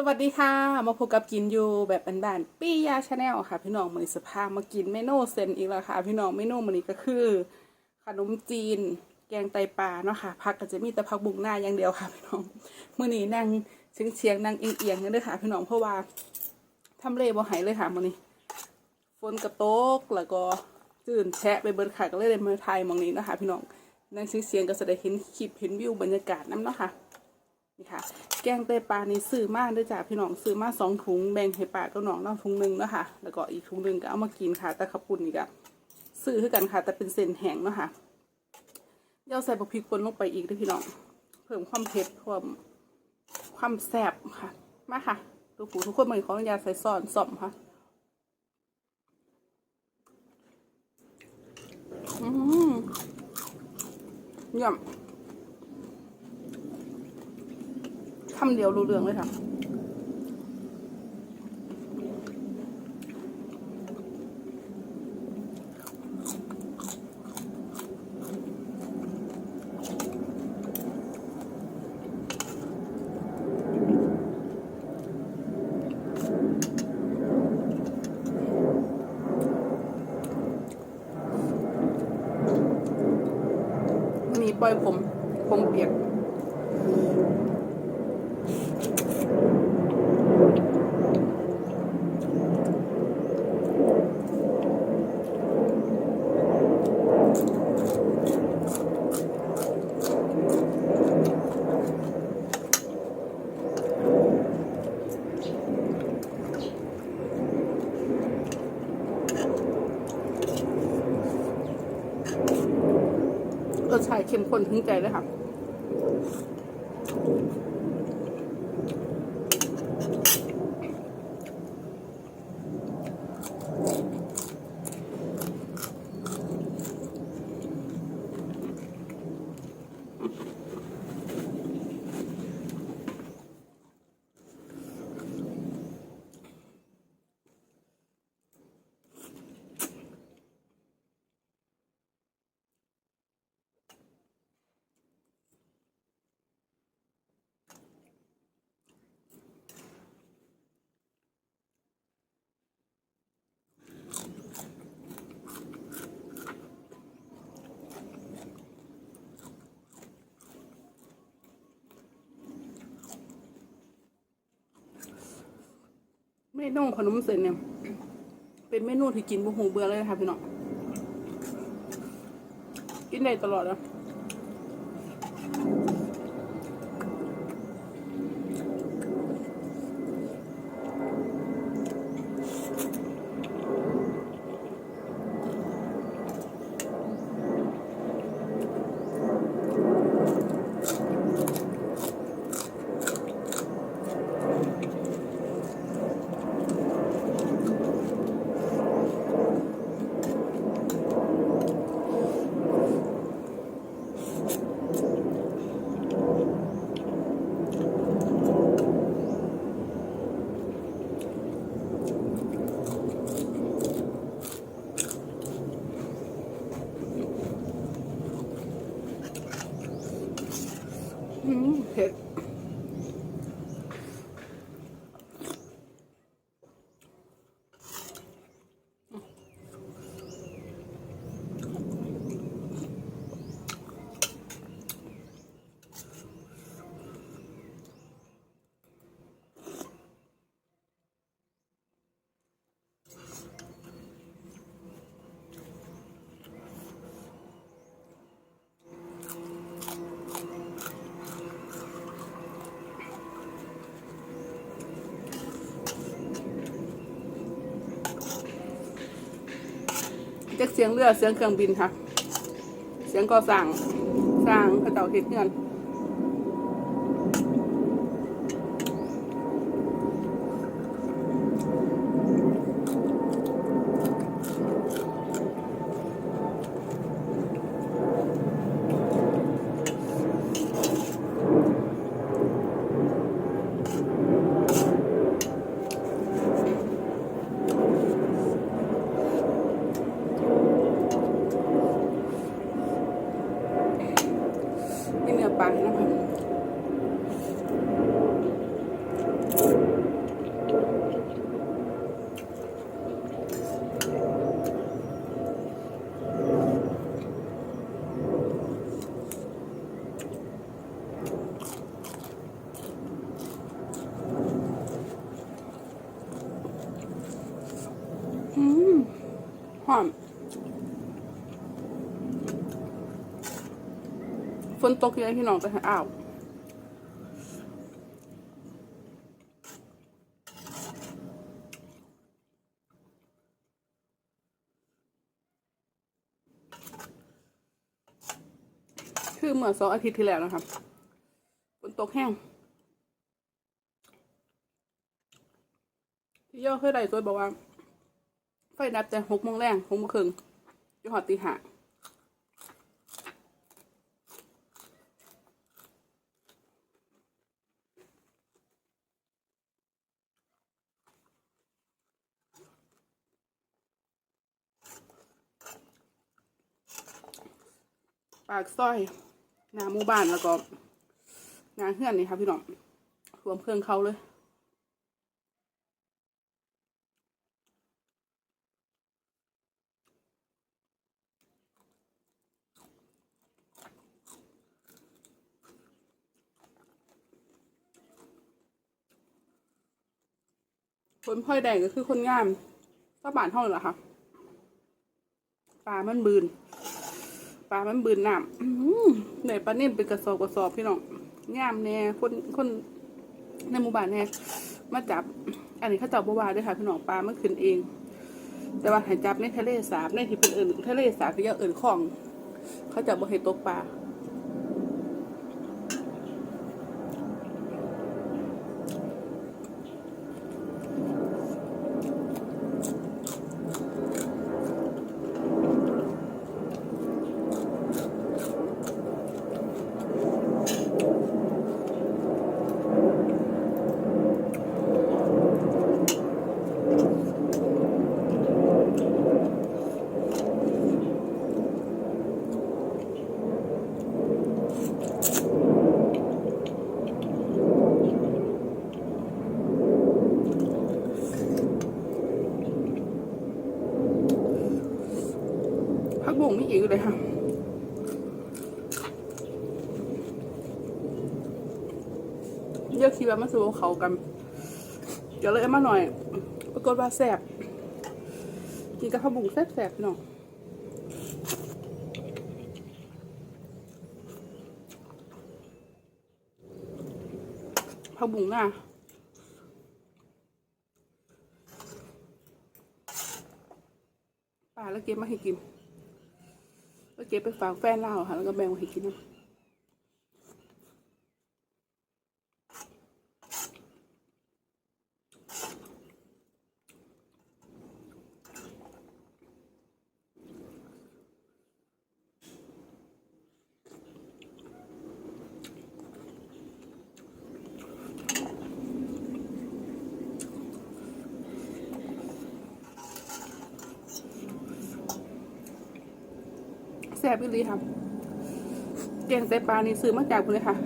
สวัสดีค่ะ มาพบกับกินอยู่แบบบ้านๆปี้ยาชาแนลค่ะ พี่น้องมือนสภามากินเมนูเซนอีกแล้วค่ะ พี่น้องเมนูมือนี้ก็คือ ขนมจีน แกงไตปลาเนาะค่ะผักก็จะมีแต่ผักบุ้งหน้าอย่างเดียวค่ะ พี่น้องมือนี้นั่งเฉียงเฉียงๆนั่งเอียงๆกันด้วยค่ะ พี่น้องเพราะว่าทำเลบ่หายเลยค่ะมือนี้ฝนกระตกแล้วก็จื่นแชะไปเบิดค่ะก็เลยได้มาถ่ายมองนี้เนาะคะพี่น้องนั่งเสียงๆก็จะได้เห็นคลิปเห็นวิวบรรยากาศน้ำเนาะค่ะ นี่ค่ะ แกงไตปลานี่ซื้อมากด้วยจ้ะพี่น้องซื้อมาสองถุงแบ่งให้ป้ากับน้องเนาะถุงหนึ่งเนาะค่ะแล้วก็อีกถุงหนึ่งก็เอามากินค่ะแต่ขับปุ่นนี่ก็ซื้อคือกันค่ะแต่เป็นเส้นแห้งเนาะค่ะเดี๋ยวใส่บะพริกป่นลงไปอีกด้วยพี่น้องเพิ่มความเผ็ดความความแซ่บค่ะมาค่ะทุกผู้ทุกคนมันขออนุญาใส่ซ่อสส่อมค่ะอืมเยี่ยม คำเดียวรู้เรื่องเลยค่ะมีปล่อยผม ผมเปียก รสชาติ เข้มข้นถึงใจเลยค่ะเมนูขนมเส้นเนี่ย เป็นเมนูที่กินบุหูเบื่อเลยนะคะพี่น้องกินได้ตลอดนะ เผ็ด จากเสียงเรือเสียงเครื่องบินค่ะ เสียงก่อสร้างสร้างกระเจ้าเฮ็ดเงินนี่เนื้อปลา หอม ฝนตกยังพี่น้องจะหาอ้าวคือเมื่อสองอาทิตย์ที่แล้วนะครับฝนตกแห้งที่ย่อเคยได้ตัวบอกว่า ไฟดับแต่หกโมงแรงหกโมงครึ่งจะหอดตีห้าปากซอยหน้าหมู่บ้านแล้วก็งานเฮือนนี่ครับพี่น้องรวมเครื่องเขาเลย คนพ่อยแดงก็คือคนงามสบานเท่านั้นแหละค่ะปลามันบืนปลามันบืนน้ำอื้อหือไหนปลาเน่นเป็นกระสอบกระสอบพี่น้องงามแน่คนคนในหมู่บ้านแน่มาจับ อันนี้เขาจับบัวาด้วยค่ะพี่น้องปลามันขึ้นเอง แต่ว่าให้จับในทะเลสาบในที่เป็นอื่นทะเลสาบที่ยังอื่นของ เขาจับบ่ให้ตกปลา เยอะคิดว่ามาสู่เขากันเดี๋ยวเลยมาหน่อย ปรากฏว่าแสบกินกับผักบุ้งแสบแสบๆพี่น้องผักบุ้งน่ะป่าแล้วเก็บมาให้กินแล้วเก็บไปฝากแฟนเราค่ะแล้วก็แบ่งมาให้กินนะ ซ่บอีหลีค่ะแกงไตปลานี่ซื้อมาจากคุณเลยค่ะ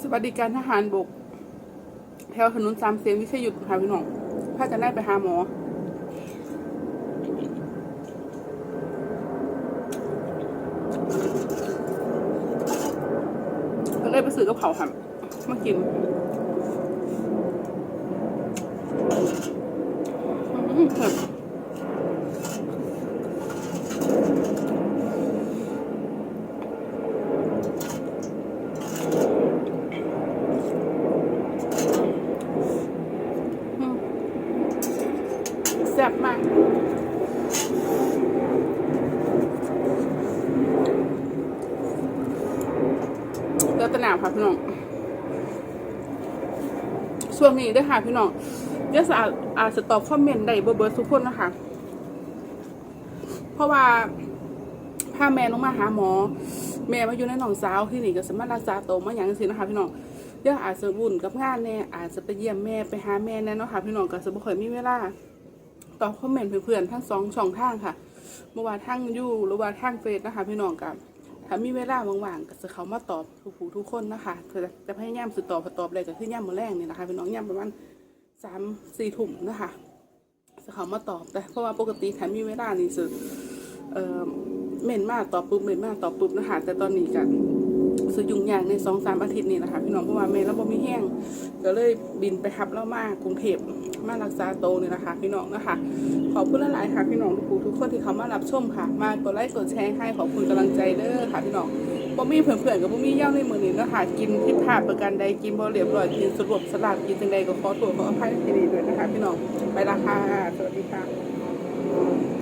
สวัสดิการทหารบก แถวถนนสามเสียงวิเชยุทธค่ะพี่น้องถ้าจะได้ไปหาหมอก็เลยไปซื้อกับเขาค่ะมากินอืมเผ็ด แซ่บมากเลือดตะหนาวค่ะพี่น้องช่วงนี้ด้วยค่ะพี่น้องเดี๋ยวอาจอาจจะตอบคอมเมนต์ได้เบอร์เบอร์ทุกคนนะคะ เพราะว่าพาแม่ลงมาหาหมอ แม่มาอยู่ในหนองสาวที่นี่ก็สามารถรักษาตัวมาอย่างสินะคะพี่น้องเดี๋ยวอาจจะวุ่นกับงานแน่อาจจะไปเยี่ยมแม่ไปหาแม่แน่เนาะค่ะพี่น้องก็จะบ่ค่อยมีเวลา ตอบคอมเมนต์เพื่อนๆทั้งสองช่องทางค่ะเมื่อวานทั้งยูหรือว่าทั้งเฟซนะคะ พี่น้องกับถ้ามีเวลาว่างๆก็จะเขามาตอบทุกผู้ทุกคนนะคะจะจะพยายามสุดตอบพอตอบเลยก็คือย่ำมือแรงเนี่ยนะคะพี่น้องย่ำประมาณสามสี่ถุ่มนะคะจะเขามาตอบแต่เพราะว่าปกติถ้ามีเวลานี่สุดเอ่อเม่นมากตอบปุ๊บเม่นมากตอบปุ๊บนะคะแต่ตอนนี้กัน สุดยุ่งยากในสองสามอาทิตย์นี่นะคะพี่น้องเพราะว่าแม่เราบ่มีแห้งก็เลยบินไปทับแล้วมากรุงเทพมารักษาโตนี่นะคะพี่น้องนะคะขอบคุณหลายๆค่ะพี่น้องทุกทุกคนที่เขามารับชมค่ะ มากดไลค์กดแชร์ให้ขอบคุณกำลังใจเด้อค่ะพี่น้องบ่มีเพื่อนๆกับบ่มีเย่าในมือนี้นะคะกินผิดพลาประกันใดกินบ่เรียบร้อยกินสรุปสลับกินจังใดก็ขอโทษขออภัยที่นี่ด้วยนะคะ พี่น้องไปละค่ะสวัสดีค่ะ